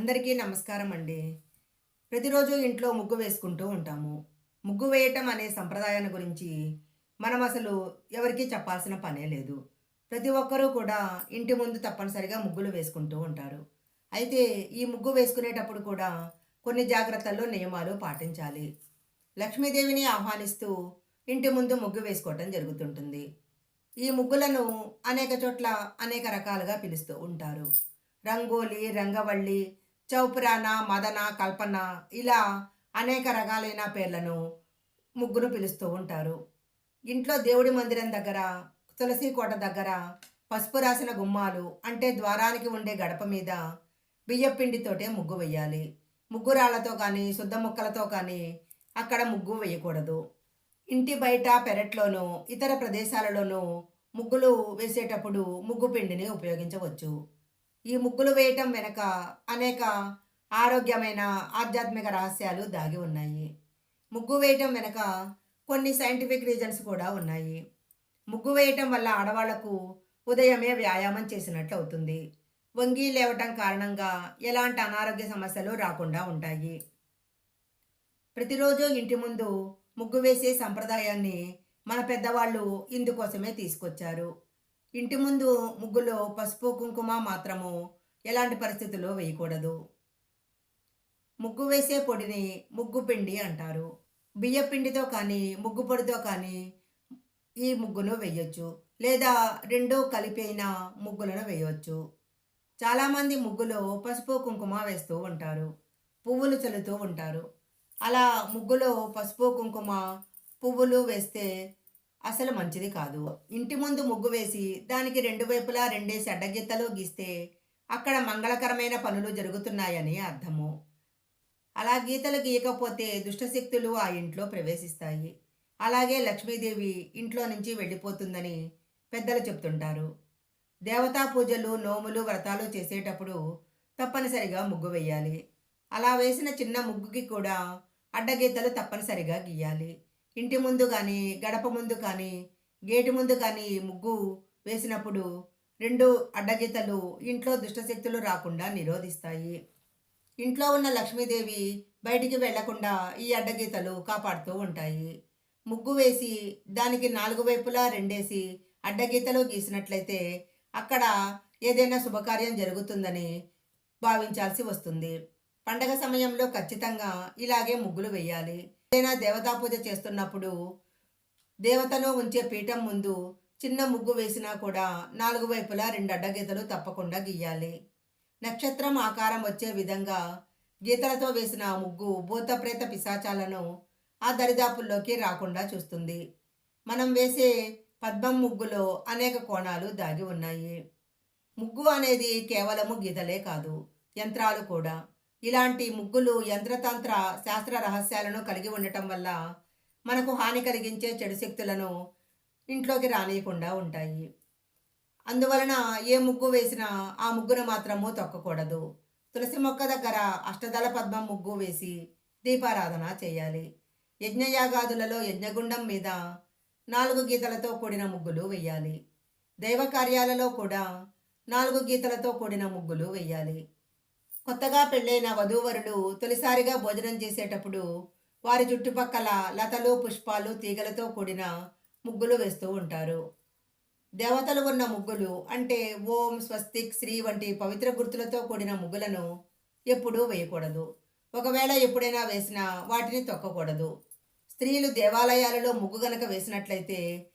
అందరికీ నమస్కారం అండి ప్రతిరోజు ఇంట్లో ముగ్గు వేసుకుంటూ ఉంటాము. ముగ్గు వేయటం అనే సంప్రదాయాన్ని గురించి మనం అసలు ఎవరికీ చెప్పాల్సిన పనే లేదు. ప్రతి ఒక్కరూ కూడా ఇంటి ముందు తప్పనిసరిగా ముగ్గులు వేసుకుంటూ ఉంటారు. అయితే ఈ ముగ్గు వేసుకునేటప్పుడు కూడా కొన్ని జాగ్రత్తల్లో నియమాలు పాటించాలి. లక్ష్మీదేవిని ఆహ్వానిస్తూ ఇంటి ముందు ముగ్గు వేసుకోవటం జరుగుతుంటుంది. ఈ ముగ్గులను అనేక చోట్ల అనేక రకాలుగా పిలుస్తూ ఉంటారు. రంగోలి రంగవల్లి చౌపురాన మదన కల్పన ఇలా అనేక రకాలైన పేర్లను ముగ్గురు పిలుస్తూ ఉంటారు. ఇంట్లో దేవుడి మందిరం దగ్గర తులసి కోట దగ్గర పసుపు రాసిన గుమ్మాలు అంటే ద్వారానికి ఉండే గడప మీద బియ్యపిండితోటే ముగ్గు వేయాలి ముగ్గు రాళ్ళతో కానీ శుద్ధ ముక్కలతో కానీ అక్కడ ముగ్గు వేయకూడదు. ఇంటి బయట పెరట్లోనూ ఇతర ప్రదేశాలలోనూ ముగ్గులు వేసేటప్పుడు ముగ్గు పిండిని ఉపయోగించవచ్చు. ఈ ముగ్గులు వేయటం వెనక అనేక ఆరోగ్యమైన ఆధ్యాత్మిక రహస్యాలు దాగి ఉన్నాయి. ముగ్గు వేయటం వెనక కొన్ని సైంటిఫిక్ రీజన్స్ కూడా ఉన్నాయి. ముగ్గు వేయటం వల్ల ఆడవాళ్ళకు ఉదయమే వ్యాయామం చేసినట్లు అవుతుంది. వంగి లేవటం కారణంగా ఎలాంటి అనారోగ్య సమస్యలు రాకుండా ఉంటాయి. ప్రతిరోజు ఇంటి ముందు ముగ్గు వేసే సంప్రదాయాన్ని మన పెద్దవాళ్ళు ఇందుకోసమే తీసుకొచ్చారు. ఇంటి ముందు ముగ్గులో పసుపు కుంకుమ మాత్రము ఎలాంటి పరిస్థితుల్లో వేయకూడదు. ముగ్గు వేసే పొడిని ముగ్గు పిండి అంటారు. బియ్య పిండితో కానీ ముగ్గు పొడితో కానీ ఈ ముగ్గును వేయొచ్చు. లేదా రెండూ కలిపైన ముగ్గులను వేయవచ్చు చాలామంది ముగ్గులో పసుపు కుంకుమ వేస్తూ ఉంటారు. పువ్వులు చల్లుతూ ఉంటారు. అలా ముగ్గులో పసుపు కుంకుమ పువ్వులు వేస్తే అసలు మంచిది కాదు. ఇంటి ముందు ముగ్గు వేసి దానికి రెండు వైపులా రెండేసి అడ్డగిత్తలు గీస్తే అక్కడ మంగళకరమైన పనులు జరుగుతున్నాయని అర్థము. అలా గీతలు గీయకపోతే దుష్టశక్తులు ఆ ఇంట్లో ప్రవేశిస్తాయి. అలాగే లక్ష్మీదేవి ఇంట్లో నుంచి వెళ్ళిపోతుందని పెద్దలు చెప్తుంటారు. దేవతా పూజలు నోములు వ్రతాలు చేసేటప్పుడు తప్పనిసరిగా ముగ్గు వేయాలి. అలా వేసిన చిన్న ముగ్గుకి కూడా అడ్డగీతలు తప్పనిసరిగా గీయాలి. ఇంటి ముందు కానీ గడప ముందు కానీ గేటు ముందు కానీ ముగ్గు వేసినప్పుడు రెండు అడ్డగీతలు ఇంట్లో దుష్టశక్తులు రాకుండా నిరోధిస్తాయి. ఇంట్లో ఉన్న లక్ష్మీదేవి బయటికి వెళ్ళకుండా ఈ అడ్డగీతలు కాపాడుతూ ఉంటాయి. ముగ్గు వేసి దానికి నాలుగు వైపులా రెండేసి అడ్డగీతలు గీసినట్లయితే అక్కడ ఏదైనా శుభకార్యం జరుగుతుందని భావించాల్సి వస్తుంది. పండగ సమయంలో ఖచ్చితంగా ఇలాగే ముగ్గులు వేయాలి. ఏదైనా దేవతా పూజ చేస్తున్నప్పుడు దేవతను ఉంచే పీఠం ముందు చిన్న ముగ్గు వేసినా కూడా నాలుగు వైపులా రెండు అడ్డగీతలు తప్పకుండా గీయాలి. నక్షత్రం ఆకారం వచ్చే విధంగా గీతలతో వేసిన ముగ్గు భూతప్రేత పిశాచాలను ఆ దరిదాపుల్లోకి రాకుండా చూస్తుంది. మనం వేసే పద్మం ముగ్గులో అనేక కోణాలు దాగి ఉన్నాయి. ముగ్గు అనేది కేవలము గీతలే కాదు యంత్రాలు కూడా. ఇలాంటి ముగ్గులు యంత్రతంత్ర శాస్త్ర రహస్యాలను కలిగి ఉండటం వల్ల మనకు హాని కలిగించే చెడు శక్తులను ఇంట్లోకి రానియకుండా ఉంటాయి. అందువలన ఏ ముగ్గు వేసినా ఆ ముగ్గును మాత్రము తొక్కకూడదు. తులసి మొక్క దగ్గర అష్టదళ పద్మం ముగ్గు వేసి దీపారాధన చేయాలి. యజ్ఞయాగాదులలో యజ్ఞగుండం మీద నాలుగు గీతలతో కూడిన ముగ్గులు వేయాలి. దైవ కార్యాలలో కూడా నాలుగు గీతలతో కూడిన ముగ్గులు వేయాలి. కొత్తగా పెళ్ళైన వధూవరులు తొలిసారిగా భోజనం చేసేటప్పుడు వారి చుట్టుపక్కల లతలు పుష్పాలు తీగలతో కూడిన ముగ్గులు వేస్తూ ఉంటారు. దేవతలు ఉన్న ముగ్గులు అంటే ఓం స్వస్తిక్ శ్రీ వంటి పవిత్ర గుర్తులతో కూడిన ముగ్గులను ఎప్పుడూ వేయకూడదు. ఒకవేళ ఎప్పుడైనా వేసినా వాటిని తొక్కకూడదు. స్త్రీలు దేవాలయాలలో ముగ్గు గనక వేసినట్లయితే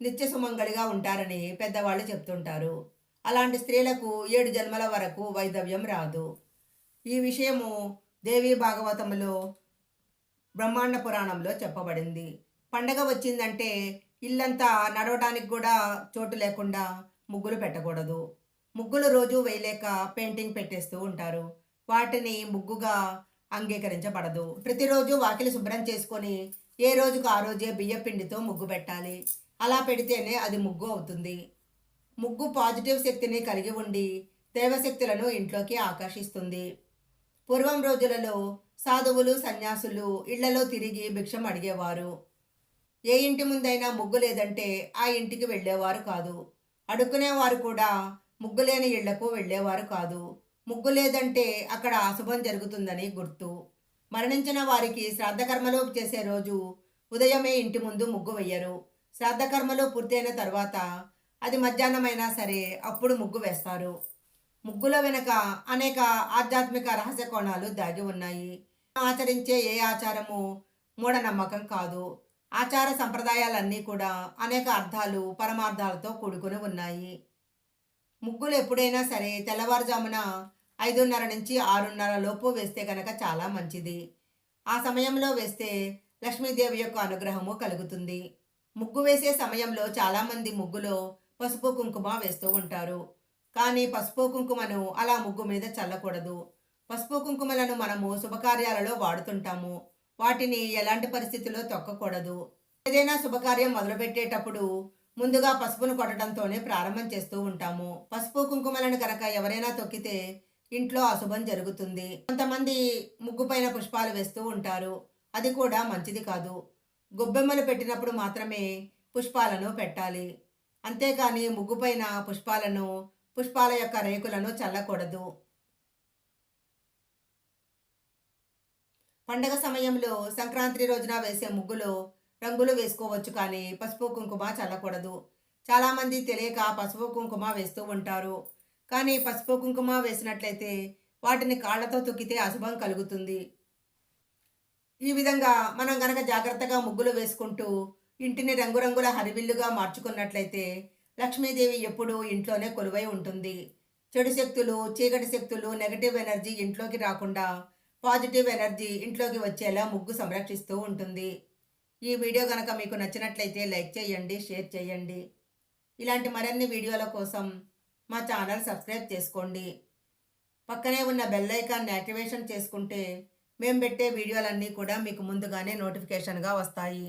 నిత్య సుమంగళిగా ఉంటారని పెద్దవాళ్ళు చెప్తుంటారు. అలాంటి స్త్రీలకు ఏడు జన్మల వరకు వైధవ్యం రాదు. ఈ విషయము దేవి భాగవతములో బ్రహ్మాండ పురాణంలో చెప్పబడింది. పండగ వచ్చిందంటే ఇల్లంతా నడవడానికి కూడా చోటు లేకుండా ముగ్గులు పెట్టకూడదు. ముగ్గులు రోజు వేయలేక పెయింటింగ్ పెట్టేస్తూ ఉంటారు. వాటిని ముగ్గుగా అంగీకరించబడదు. ప్రతిరోజు వాకిలి శుభ్రం చేసుకొని ఏ రోజుకు ఆ రోజే బియ్య పిండితో ముగ్గు పెట్టాలి. అలా పెడితేనే అది ముగ్గు అవుతుంది. ముగ్గు పాజిటివ్ శక్తిని కలిగి ఉండి దేవశక్తులను ఇంట్లోకి ఆకర్షిస్తుంది. పూర్వం రోజులలో సాధువులు సన్యాసులు ఇళ్ళలో తిరిగి భిక్షం అడిగేవారు. ఏ ఇంటి ముందైనా ముగ్గు లేదంటే ఆ ఇంటికి వెళ్ళేవారు కాదు. అడుక్కునేవారు కూడా ముగ్గు లేని ఇళ్ళకు వెళ్ళేవారు కాదు. ముగ్గు లేదంటే అక్కడ అశుభం జరుగుతుందని గుర్తు. మరణించిన వారికి శ్రాద్ధకర్మలు చేసే రోజు ఉదయమే ఇంటి ముందు ముగ్గు వెయ్యరు. శ్రాద్ధకర్మలు పూర్తయిన తర్వాత అది మధ్యాహ్నమైనా సరే అప్పుడు ముగ్గు వేస్తారు. ముగ్గుల వెనుక అనేక ఆధ్యాత్మిక రహస్య కోణాలు దాగి ఉన్నాయి. ఆచరించే ఏ ఆచారము మూఢనమ్మకం కాదు. ఆచార సంప్రదాయాలన్నీ కూడా అనేక అర్థాలు పరమార్థాలతో కూడుకుని ఉన్నాయి. ముగ్గులు ఎప్పుడైనా సరే తెల్లవారుజామున ఐదున్నర నుంచి ఆరున్నర లోపు వేస్తే కనుక చాలా మంచిది. ఆ సమయంలో వేస్తే లక్ష్మీదేవి యొక్క అనుగ్రహము కలుగుతుంది. ముగ్గు వేసే సమయంలో చాలామంది ముగ్గులో పసుపు కుంకుమ వేస్తూ ఉంటారు. కానీ పసుపు కుంకుమను అలా ముగ్గు మీద చల్లకూడదు. పసుపు కుంకుమలను మనము శుభకార్యాలలో వాడుతుంటాము. వాటిని ఎలాంటి పరిస్థితుల్లో తొక్కకూడదు. ఏదైనా శుభకార్యం మొదలుపెట్టేటప్పుడు ముందుగా పసుపును కొట్టడంతోనే ప్రారంభం చేస్తూ ఉంటాము. పసుపు కుంకుమలను కనుక ఎవరైనా తొక్కితే ఇంట్లో అశుభం జరుగుతుంది. కొంతమంది ముగ్గు పైన పుష్పాలు వేస్తూ ఉంటారు. అది కూడా మంచిది కాదు. గొబ్బెమ్మలు పెట్టినప్పుడు మాత్రమే పుష్పాలను పెట్టాలి. అంతేకాని ముగ్గుపైన పుష్పాలను పుష్పాల యొక్క రేకులను చల్లకూడదు. పండగ సమయంలో సంక్రాంతి రోజున వేసే ముగ్గులో రంగులు వేసుకోవచ్చు కానీ పసుపు కుంకుమ చల్లకూడదు. చాలామంది తెలియక పసుపు కుంకుమ వేస్తూ ఉంటారు. కానీ పసుపు కుంకుమ వేసినట్లయితే వాటిని కాళ్ళతో తొక్కితే అశుభం కలుగుతుంది. ఈ విధంగా మనం గనక జాగ్రత్తగా ముగ్గులు వేసుకుంటూ ఇంటిని రంగురంగుల హరివిల్లుగా మార్చుకున్నట్లయితే లక్ష్మీదేవి ఎప్పుడూ ఇంట్లోనే కొలువై ఉంటుంది. చెడు శక్తులు చీకటి శక్తులు నెగటివ్ ఎనర్జీ ఇంట్లోకి రాకుండా పాజిటివ్ ఎనర్జీ ఇంట్లోకి వచ్చేలా ముగ్గు సంరక్షిస్తూ ఉంటుంది. ఈ వీడియో కనుక మీకు నచ్చినట్లయితే లైక్ చేయండి షేర్ చేయండి. ఇలాంటి మరిన్ని వీడియోల కోసం మా ఛానల్ సబ్స్క్రైబ్ చేసుకోండి. పక్కనే ఉన్న బెల్ ఐకాన్ని యాక్టివేషన్ చేసుకుంటే మేము పెట్టే వీడియోలన్నీ కూడా మీకు ముందుగానే నోటిఫికేషన్గా వస్తాయి.